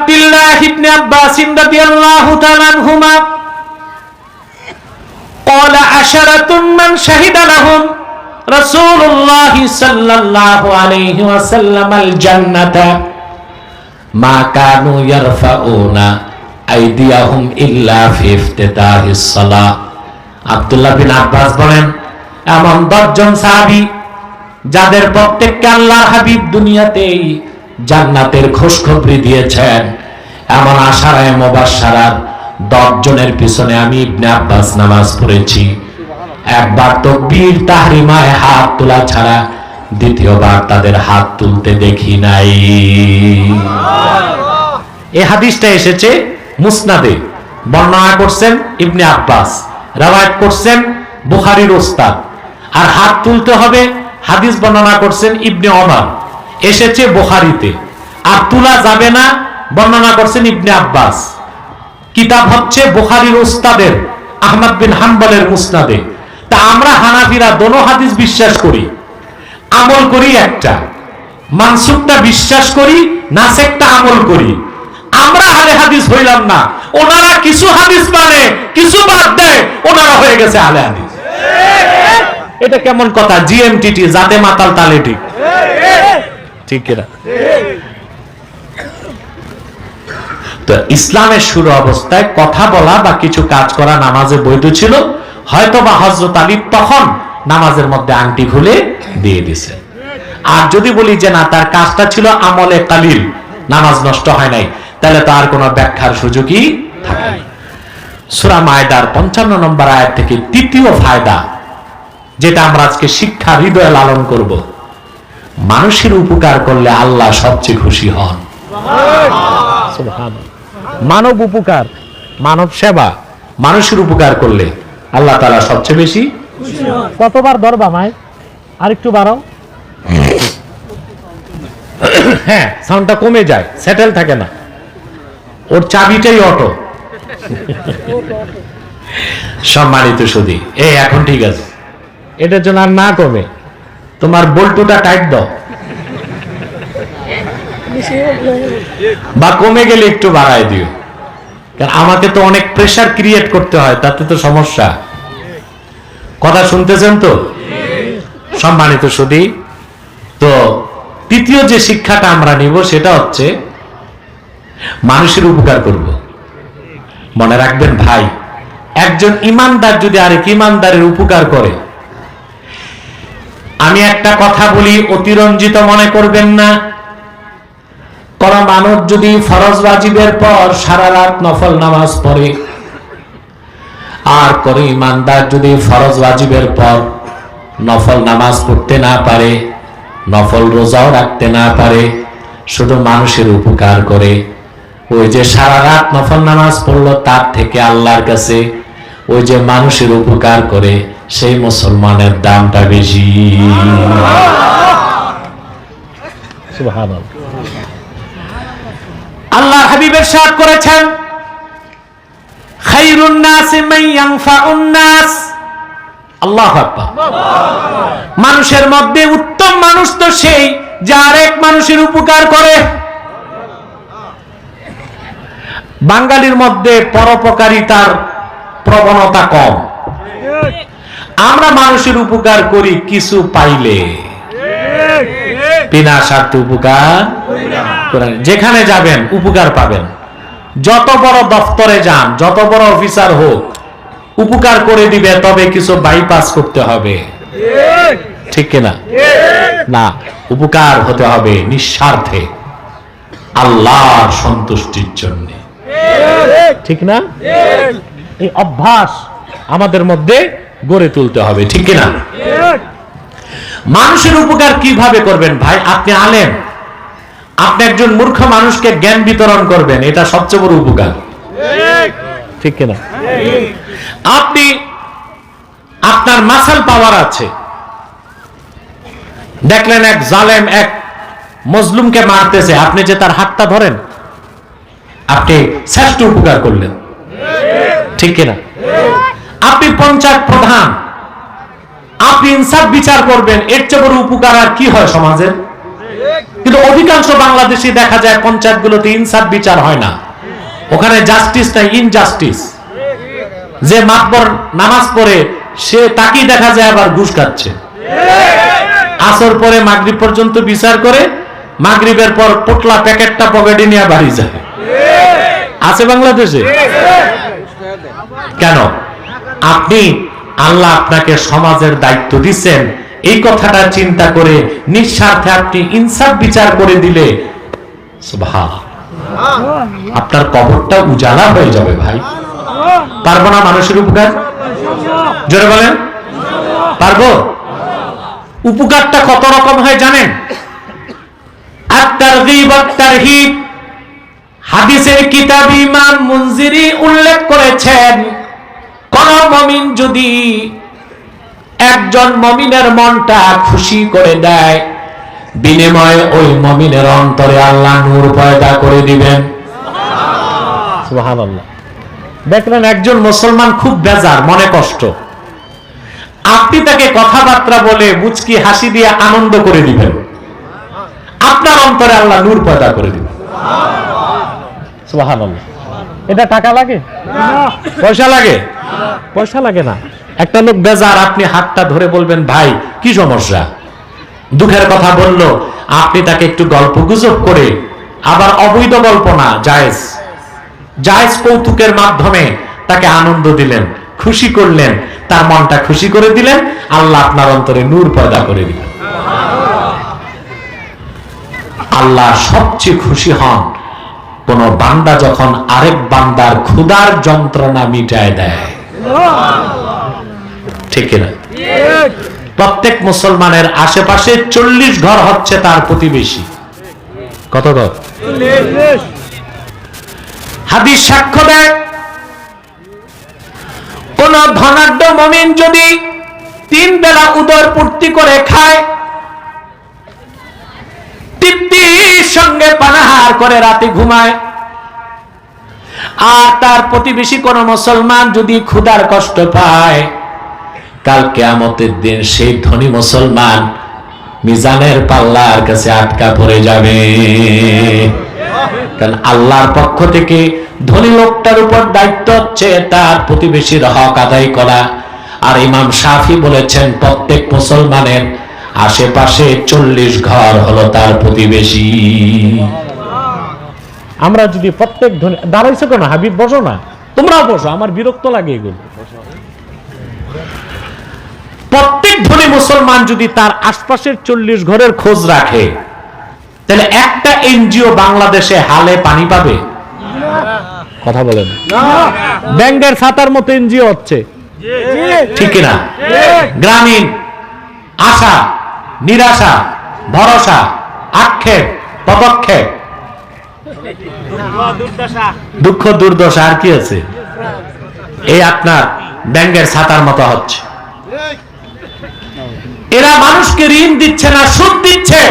عبد الله بن عباس رضي الله تعالى عنهما قال عشرة من شهد لهم رسول الله صلى الله عليه وسلم الجنة ما كانوا يرفعون أيديهم إلا في افتتاح الصلاة আব্দুল্লাহ বিন আব্বাস বলেন এমন দশজন সাহাবী যাদের প্রত্যেককে আল্লাহ হাবিব দুনিয়াতেই জান্নাতের খোঁজখবরি দিয়েছেন। এমন আশারায় মোবাসারার দশ জনের পিছনে আমি ইবনে আব্বাস নামাজ পড়েছি। একবার তো বীর তাহরিমায় হাত তোলা ছাড়া দ্বিতীয়বার তাদের হাত তুলতে দেখি নাই। এই হাদিসটা এসেছে মুসনাদে। বর্ণনা করছেন ইবনে আব্বাস, রাওয়ায়াত করছেন বুখারীর ওস্তাদ। আর হাত তুলতে হবে, হাদিস বর্ণনা করছেন ইবনে ওমর। এসেছে বুখারীতে। আর তুলা যাবে না, বর্ণনা করছেন ইবনে আব্বাস। কিতাব হচ্ছে বুখারীর ওস্তাদের আহমদ বিন হাম্বলের মুসনাদে তা আমরা হানাফিরা দোনো হাদিস বিশ্বাস করি। আমল করি একটা। মানসুকটা বিশ্বাস করি, নাসেকটা আমল করি। আমরা আলে হাদিস হইলাম না। ওনারা কিছু হাদিস মানে কিছু বাদ দেয়, ওনারা হয়ে গেছে আলে হাদিস। এটা কেমন কথা? জিএমটিটি জাতে মাতাল তালে ঠিক। ঠিক কিনা? তো ইসলামের শুরু অবস্থায় কথা বলা বা কিছু কাজ করা নামাজে বৈধ ছিল হয়তো বা হজরত আলী তখন নামাজের মধ্যে আংটি খুলে দিয়ে দিছে। আর যদি বলি যে না, তার কাজটা ছিল আমলে কালিল, নামাজ নষ্ট হয় নাই, তাহলে তো আর কোনো ব্যাখ্যার সুযোগই থাকে সুরা মায়দার পঞ্চান্ন নম্বর আয়াত থেকে তৃতীয় ফায়দা, যেটা আমরা আজকে শিক্ষা হৃদয়ে লালন করব। মানুষের উপকার করলে আল্লাহ সবচেয়ে খুশি হন। মানব উপকার মানব সেবা। মানুষের উপকার করলে আল্লাহ তারা সবচেয়ে বেশি কতবার ধরবা মায় আরেকটু বাড়াও। হ্যাঁ সাউন্ডটা কমে যায় সেটেল থাকে না। ওর চাবিটাই অটো সম্মানিত সুদী এই এখন ঠিক আছে। এটার জন্য আর না কমে। তোমার বল্টুটা টাইট দাও। বা কমে গেলে একটু বাড়ায় দিও। কারণ আমাকে তো অনেক প্রেশার ক্রিয়েট করতে হয়, তাতে তো সমস্যা। কথা শুনতেছেন তো? সম্মানিত সুদী তো তৃতীয় যে শিক্ষাটা আমরা নিব, সেটা হচ্ছে মানুষের উপকার করব। মনে রাখবেন ভাই, একজন ইমানদার যদি আরেক ইমানদারের উপকার করে আমি একটা কথা বলি, অতিরঞ্জিত মনে করবেন না। কোন মানুষ যদি ফরজ ওয়াজিবের পর সারা রাত নফল নামাজ পড়ে, আর কোন ইমানদার যদি ফরজ ওয়াজিবের পর নফল নামাজ পড়তে না পারে, নফল রোজাও রাখতে না পারে, শুধু মানুষের উপকার করে। ওই যে সারা রাত নফল নামাজ পড়ল, তার থেকে আল্লাহর কাছে ওই যে মানুষের উপকার করে সেই মুসলমানের দামটা বেশি। আল্লাহ হাবিবের সাথ করেছেন মান মানুষের মধ্যে উত্তম মানুষ তো সেই যার এক মানুষের উপকার করে। বাঙালির মধ্যে পরোপকারিতার প্রবণতা কম। আমরা মানুষের উপকার করি কিছু পাইলে। বিনা স্বার্থে উপকার যেখানে যাবেন, উপকার পাবেন। যত বড় দফতরে যান, যত বড় অফিসার হোক, উপকার করে দিবে, তবে কিছু বাইপাস করতে হবে। ঠিক কিনা না, উপকার হতে হবে নিঃস্বার্থে, আল্লাহর সন্তুষ্টির জন্য। ঠিক না? এই অভ্যাস আমাদের মধ্যে গড়ে তুলতে হবে, ঠিক কিনা? মানুষের উপকার কীভাবে করবেন ভাই? আপনি আলেন আপনি একজন মূর্খ মানুষকে জ্ঞান বিতরণ করবেন, এটা সবচেয়ে বড় উপকার। ঠিক কিনা? আপনি, আপনার মাসাল পাওয়ার আছে। দেখলেন এক জালেম এক মজলুমকে মারতেছে, আপনি যে তার হাতটা ধরেন, আপনি শ্রেষ্ঠ উপকার করলেন। ঠিক কিনা? আপনি পঞ্চায়েত প্রধান, আপনি ইনসাফ বিচার করবেন, এর চেয়ে বড় উপকার আর কি হয় সমাজের কিন্তু অধিকাংশ বাংলাদেশি দেখা যায় পঞ্চায়েতগুলোতে ইনসাফ বিচার হয় না। ওখানে জাস্টিস নাই ইনজাস্টিস যে মাতবর নামাজ পড়ে, সে তাকেই দেখা যায় আবার ঘুষ খাচ্ছে। আসর পরে মাগরিব পর্যন্ত বিচার করে, মাগরিবের পর পোটলা প্যাকেটটা পকেটে নিয়ে বাড়ি যায়। আছে বাংলাদেশে? কেন? আপনি আল্লাহ আপনাকে সমাজের দায়িত্ব দিচ্ছেন। এই কথাটা চিন্তা করে নিঃস্বার্থে আপনি ইনসাফ বিচার করে দিলে। আপনার কবরটা উজালা হয়ে যাবে ভাই। পারব না মানুষের উপকার? জোরে বলেন। পারব? উপকারটা কত রকম হয় জানেন? হাদিসের কিতাব ইমাম মুনজিরি উল্লেখ করেছেন কোন মমিন যদি একজন মমিনের মনটা খুশি করে দেয় বিনিময়ে ওই মমিনের অন্তরে আল্লাহ নূর পয়দা করে দিবেন। দেখলেন একজন মুসলমান খুব বেজার মনে কষ্ট। আপনি তাকে কথাবার্তা বলে মুচকি হাসি দিয়ে আনন্দ করে দিবেন। আপনার অন্তরে আল্লাহ নূর পয়দা করে দিবেন। সুবহানাল্লাহ। এটা টাকা লাগে? পয়সা লাগে? পয়সা লাগে না। একটা লোক বেজার আপনি হাতটা ধরে বলবেন ভাই কি সমস্যা? দুঃখের কথা বলল আপনি তাকে একটু গল্প গুজব করে আবার অবৈধ গল্প না জায়েজ। জায়েজ কৌতুকের মাধ্যমে তাকে আনন্দ দিলেন খুশি করলেন তার মনটা খুশি করে দিলেন আল্লাহ আপনার অন্তরে নূর পয়দা করে দিলেন। আল্লাহ সবচেয়ে খুশি হন কোন বান্দা যখন আরেক বান্দার ক্ষুধার যন্ত্রণা মিটায় দেয়। ঠিক না প্রত্যেক মুসলমানের আশেপাশে চল্লিশ ঘর হচ্ছে তার প্রতিবেশী। কত ঘর? হাদিস সাক্ষ্য দেয়, কোন ধনাঢ্য মমিন যদি তিন বেলা উদর পূর্তি করে খায়, তৃপ্তির সঙ্গে পানাহার করে রাতে ঘুমায়। আর তার প্রতিবেশী কোন মুসলমান যদি ক্ষুধার কষ্ট পায়, কাল কেয়ামতের দিন সেই ধনী মুসলমান মিজানের পাল্লার কাছে আটকা পড়ে যাবে। কারণ আল্লাহর পক্ষ থেকে ধনী লোকটার উপর দায়িত্ব হচ্ছে তার প্রতিবেশীর হক আদায় করা। আর ইমাম সাফি বলেছেন, প্রত্যেক মুসলমানের আশেপাশে চল্লিশ ঘর হলো তার প্রতিবেশী। আমরা যদি প্রত্যেক ধনী দাঁড়াইছো কেন? হাবিব, বসো না। তোমরাও বসো, আমার বিরক্ত লাগে এগুলো। প্রত্যেক ধনী মুসলমান যদি তার আশপাশের চল্লিশ ঘরের খোঁজ রাখে, তাহলে একটা এনজিও বাংলাদেশে হালে পানি পাবে? কথা বলেন। ব্যাংকের খাতার মতো এনজিও হচ্ছে। ঠিক না গ্রামীণ, আশা, নিরাশা, ভরসা, আক্ষেপ, পদক্ষেপ দুঃখ, দুর্দশা, আর কি আছে? এই আপনার ব্যাংকের ছাতার মতো হচ্ছে। এরা মানুষকে ঋণ দিচ্ছে না, সুদ দিচ্ছে।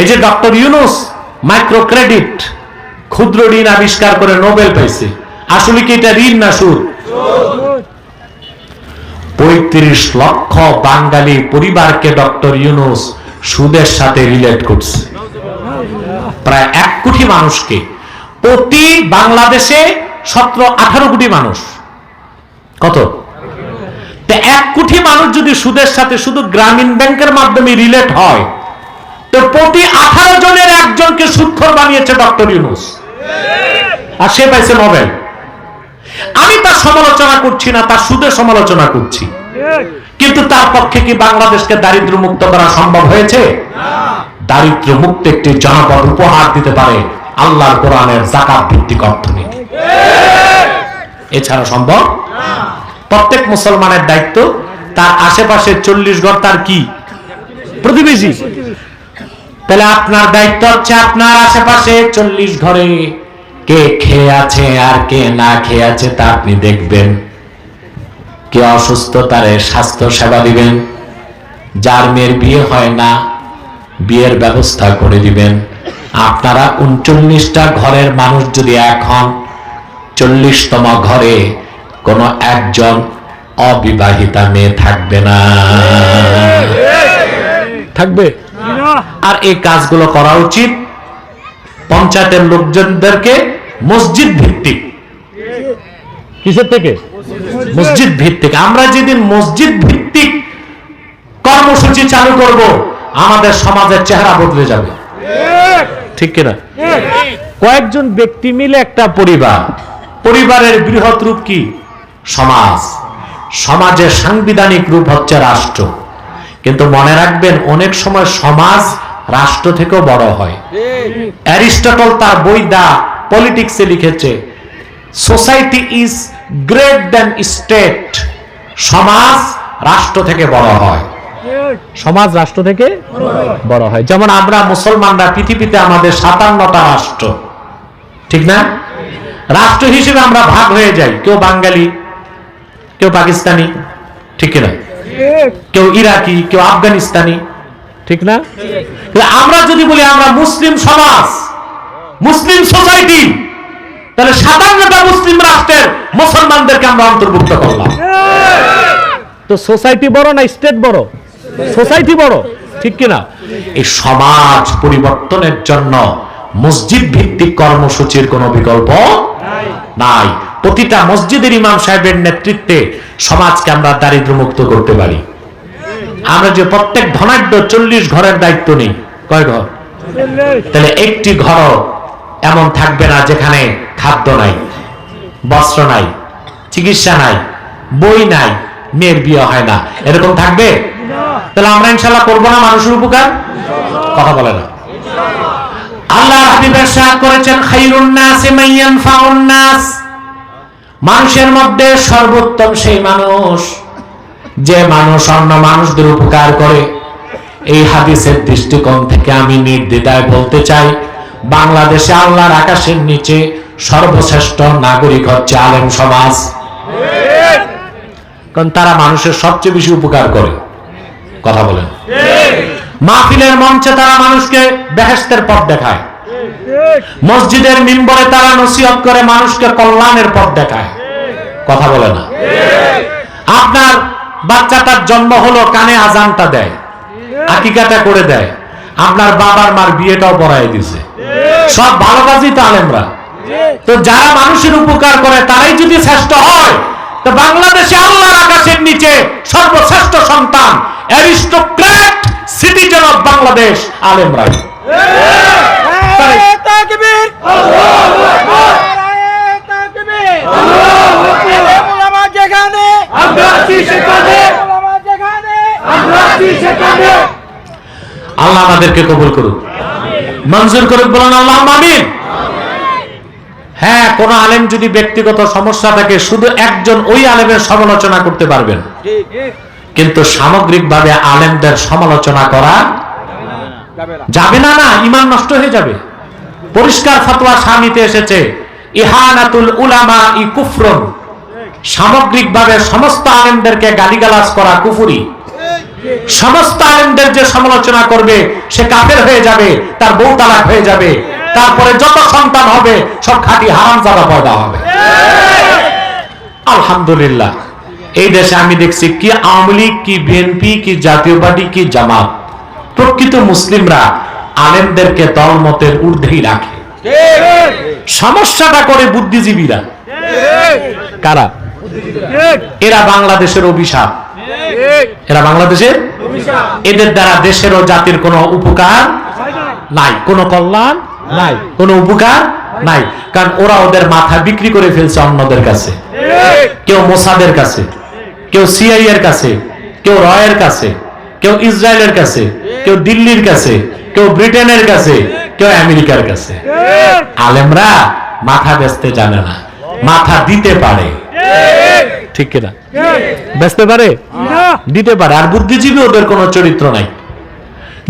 এই যে ডক্টর ইউনুস মাইক্রো ক্রেডিট ক্ষুদ্র ঋণ আবিষ্কার করে নোবেল পাইছে। আসলে কি এটা ঋণ না সুদ? পঁয়ত্রিশ লক্ষ বাঙালি পরিবারকে ডক্টর ইউনুস সুদের সাথে রিলেট করছে। প্রায় এক কোটি মানুষকে। প্রতি বাংলাদেশে সতেরো, আঠারো কোটি মানুষ। কত? এক কোটি মানুষ যদি সুদের সাথে শুধু গ্রামীণ ব্যাংকের মাধ্যমে রিলেট হয়, তো প্রতি আঠারো জনের একজনকে সুক্ষর বানিয়েছে ডক্টর ইউনুস। আর সে পাইছে নোবেল। আমি তার সমালোচনা করছি না, তার সুদের সমালোচনা করছি। কিন্তু তার পক্ষে কি বাংলাদেশকে দারিদ্র মুক্ত করা সম্ভব হয়েছে? দারিদ্র মুক্ত একটি জনপদ উপহার দিতে পারে আল্লাহর কোরআনের জাকাত ভিত্তিক অর্থনীতি। এছাড়া সম্ভব? প্রত্যেক মুসলমানের দায়িত্ব তার আশেপাশে চল্লিশ ঘর তার কি? প্রতিবেশী। তাহলে আপনার দায়িত্ব হচ্ছে আপনার আশেপাশে চল্লিশ ঘরে কে খেয়ে আছে আর কে না খেয়ে আছে তা আপনি দেখবেন। কে অসুস্থ তারে স্বাস্থ্য সেবা দিবেন। যার মেয়ের বিয়ে হয় না বিয়ের ব্যবস্থা করে দিবেন। আপনারা উনচল্লিশটা ঘরের মানুষ যদি এখন চল্লিশতম ঘরে কোনো একজন অবিবাহিতা মেয়ে থাকবে না। থাকবে? আর এই কাজগুলো করা উচিত পঞ্চায়েতের লোকজনদেরকে মসজিদ ভিত্তিক। কিসের থেকে? মসজিদ ভিত্তিক। আমরা যেদিন মসজিদ ভিত্তিক কর্মসূচি চালু করব আমাদের সমাজের চেহারা বদলে যাবে। ঠিক কিনা? কয়েকজন ব্যক্তি মিলে একটা পরিবার। পরিবারের বৃহৎ রূপ কি? সমাজ। সমাজের সাংবিধানিক রূপ হচ্ছে রাষ্ট্র। কিন্তু মনে রাখবেন, অনেক সময় সমাজ রাষ্ট্র থেকেও বড় হয়। অ্যারিস্টটল তার বই দা পলিটিক্সে লিখেছে, society is great than state. সমাজ রাষ্ট্র থেকে বড় হয়। সমাজ রাষ্ট্র থেকে বড় হয়। যেমন আমরা মুসলমানরা পৃথিবীতে আমাদের সাতান্নটা রাষ্ট্র। ঠিক না? রাষ্ট্র হিসেবে আমরা ভাগ হয়ে যাই। কেউ বাঙালি, কেউ পাকিস্তানি, ঠিক না কেউ ইরাকি, কেউ আফগানিস্তানি, ঠিক না? আমরা যদি বলি আমরা মুসলিম সমাজ, মুসলিম সোসাইটি, তাহলে সাতান্নটা মুসলিম রাষ্ট্রের মুসলমানদেরকে আমরা অন্তর্ভুক্ত করলাম। তো সোসাইটি বড় না স্টেট বড়? সোসাইটি বড়, ঠিক কিনা? এই সমাজ পরিবর্তনের জন্য মসজিদ ভিত্তিক কর্মসূচির কোনো বিকল্প নাই। প্রতিটা মসজিদের ইমাম সাহেবের নেতৃত্বে সমাজকে আমরা দারিদ্র মুক্ত করতে পারি। আমরা যে প্রত্যেক ধনাঢ্য চল্লিশ ঘরের দায়িত্ব নেই, কয় ঘর? তাহলে একটি ঘর এমন থাকবে না যেখানে খাদ্য নাই, বস্ত্র নাই, চিকিৎসা নাই, বই নাই মেয়ের বিয়ে হয় না। এরকম থাকবে? তাহলে আমরা ইনশাল্লাহ করব না মানুষের উপকার? কথা বলে না। আল্লাহ করেছেন মানুষের মধ্যে সর্বোত্তম সেই মানুষ, যে মানুষ অন্য মানুষদের উপকার করে। এই হাদিসের দৃষ্টিকোণ থেকে আমি নির্দ্বিধায় বলতে চাই, বাংলাদেশে আল্লাহর আকাশের নিচে সর্বশ্রেষ্ঠ নাগরিক হচ্ছে আলেম সমাজ। কারণ তারা মানুষের সবচেয়ে বেশি উপকার করে। কথা বলেন। মাহফিলের মঞ্চে তারা মানুষকে বেহেস্তের পথ দেখায়। মসজিদের মিম্বরে তারা নসিহত করে মানুষকে কল্যাণের পথ দেখায়। কথা বলে না। আপনার বাচ্চাটার জন্ম হলো, কানে আজানটা দেয়। আকিকাটা করে দেয়। আপনার বাবার মার বিয়েটাও পড়াই দিছে। সব ভালো কাজই তো আলেমরা। তো যারা মানুষের উপকার করে, তারাই যদি শ্রেষ্ঠ হয় তো বাংলাদেশে আল্লাহর আকাশের নিচে সর্বশ্রেষ্ঠ সন্তান অ্যারিস্টোক্র্যাট সিটিজেন অফ বাংলাদেশ আছি সেখানে আল্লাহ আমাদেরকে কবুল করুক। মঞ্জুর করুক বলেন আল্লাহ আমিন। হ্যাঁ কোন আলেম যদি ব্যক্তিগত সমস্যা থাকে, শুধু একজন ওই আলেমের সমালোচনা করতে পারবেন। কিন্তু সামগ্রিকভাবে আলেমদের সমালোচনা করা যাবে না না, ইমান নষ্ট হয়ে যাবে। পরিষ্কার ফতোয়া স্বামীতে এসেছে, ইহানাতুল উলামা ই কুফরন। সামগ্রিকভাবে সমস্ত আলেমদেরকে গালিগালাজ করা কুফুরি। সমস্ত আলেমদের যে সমালোচনা করবে, সে কাফের হয়ে যাবে, তার বউ তালাক হয়ে যাবে। তারপরে যত সন্তান হবে, সব খাঁটি হারাম জাদা পয়দা হবে। আলহামদুলিল্লাহ। এই দেশে আমি দেখছি কি আওয়ামী লীগ, কি বিএনপি, কি জাতীয় পার্টি, কি জামাত। প্রকৃত মুসলিমরা আলেমদেরকে দলমতের ঊর্ধ্বেই রাখে। সমস্যাটা করে বুদ্ধিজীবীরা। কারা? এরা বাংলাদেশের অভিশাপ। এরা বাংলাদেশের? এদের দ্বারা দেশের ও জাতির কোনো উপকার নাই, কোনো কল্যাণ নাই। কোনো উপকার নাই। কারণ ওরা ওদের মাথা বিক্রি করে ফেলছে অন্যদের কাছে। কেউ মোসাদের কাছে, কেউ সিআই এর কাছে, কেউ রয়ের কাছে, কেউ ইসরায়েলের কাছে, কেউ দিল্লির কাছে, কেউ ব্রিটেনের কাছে, কেউ আমেরিকার কাছে। আলেমরা মাথা বেচতে জানে না, মাথা দিতে পারে। ঠিক কিনা? বেচতে পারে? দিতে পারে। আর বুদ্ধিজীবী ওদের কোনো চরিত্র নাই।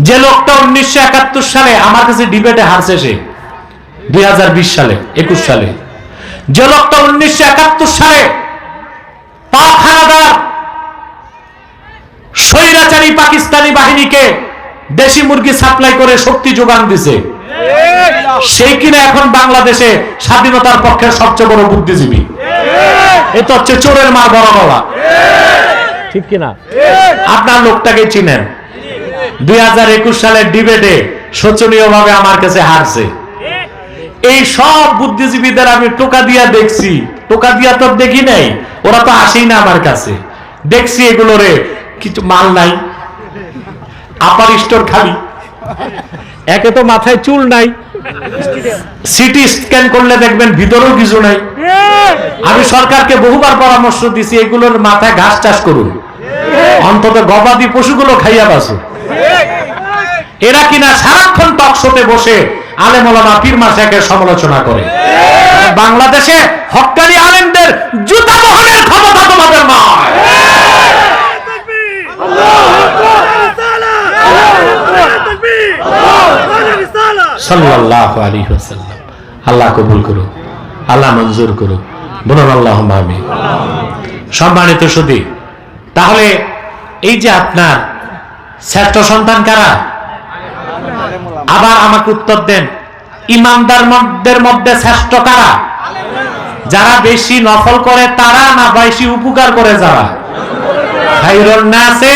যে লোকটা উনিশশো একাত্তর সালে আমার কাছে ডিবেটে হারছে সে দুই সালে একুশ সালে। যে লোকটা উনিশশো একাত্তর সালে পাক হানাদার স্বৈরাচারী পাকিস্তানি বাহিনীকে দেশি মুরগি সাপ্লাই করে শক্তি যোগান দিছে সেই কিনা এখন বাংলাদেশে স্বাধীনতার পক্ষের সবচেয়ে বড় বুদ্ধিজীবী। এ তো হচ্ছে চোরের মার বড় গলা। ঠিক কিনা? আপনার লোকটাকে চিনেন। দুই হাজার একুশ সালের ডিবেটে শোচনীয় ভাবে আমার কাছে হারছে। এই সব বুদ্ধিজীবীদের আমি টোকা দিয়া দেখছি। টোকা দিয়া তো দেখি নাই ওরা তো আসেই না আমার কাছে। দেখছি এগুলোরে কিছু মাল নাই আপার স্টোর খালি। একে তো মাথায় চুল নাই। সিটি স্ক্যান করলে দেখবেন ভিতরেও কিছু নাই। আমি সরকারকে বহুবার পরামর্শ দিছি এগুলোর মাথায় ঘাস চাষ করুন। অন্তত গবাদি পশুগুলো খাইয়া বাসু এরা কিনা সারাক্ষণ টকশোতে বসে আলেমোলামা পীর মাসাকের সমালোচনা করে। বাংলাদেশে হক্কানি আলেমদের জুতা বহনের ক্ষমতা তোমাদের নয়। আল্লাহ কবুল করুন আল্লাহ মঞ্জুর করুন বলুন আল্লাহ সম্মানিত সুদী তাহলে এই যে আপনার শ্রেষ্ঠ সন্তান কারা? আবার আমাকে উত্তর দেন। ইমানদারদের মধ্যে শ্রেষ্ঠ কারা? যারা বেশি নফল করে, তারা না বেশি উপকার করে যারা? খাইরুন নাসে